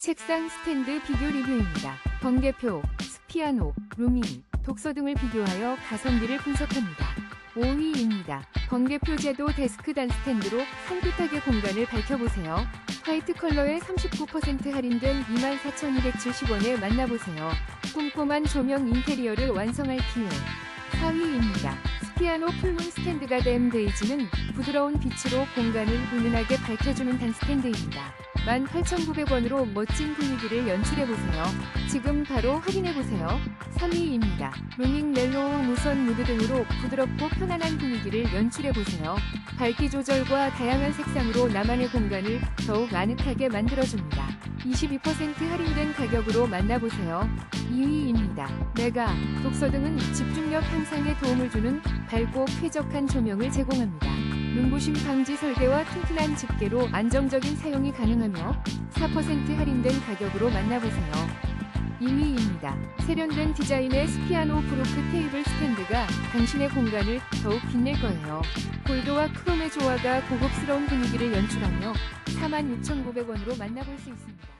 책상 스탠드 비교 리뷰입니다. 번개표, 스피아노, 루밍, 독서 등을 비교하여 가성비를 분석합니다. 5위입니다. 번개표 제도 데스크 단 스탠드로 산뜻하게 공간을 밝혀보세요. 화이트 컬러에 39% 할인된 24,270원에 만나보세요. 꼼꼼한 조명 인테리어를 완성할 기회. 4위입니다. 스피아노 풀문 스탠드가 된 베이지는 부드러운 빛으로 공간을 은은하게 밝혀주는 단 스탠드입니다. 18,900원으로 멋진 분위기를 연출해보세요. 지금 바로 확인해보세요. 3위입니다. 루밍 멜로우 무선 무드 등으로 부드럽고 편안한 분위기를 연출해보세요. 밝기 조절과 다양한 색상으로 나만의 공간을 더욱 아늑하게 만들어줍니다. 22% 할인된 가격으로 만나보세요. 2위입니다. 메가, 독서 등은 집중력 향상에 도움을 주는 밝고 쾌적한 조명을 제공합니다. 눈부심 방지 설계와 튼튼한 집게로 안정적인 사용이 가능하며 4% 할인된 가격으로 만나보세요. 2위입니다. 세련된 디자인의 스피아노 브로크 테이블 스탠드가 당신의 공간을 더욱 빛낼 거예요. 골드와 크롬의 조화가 고급스러운 분위기를 연출하며 46,900원으로 만나볼 수 있습니다.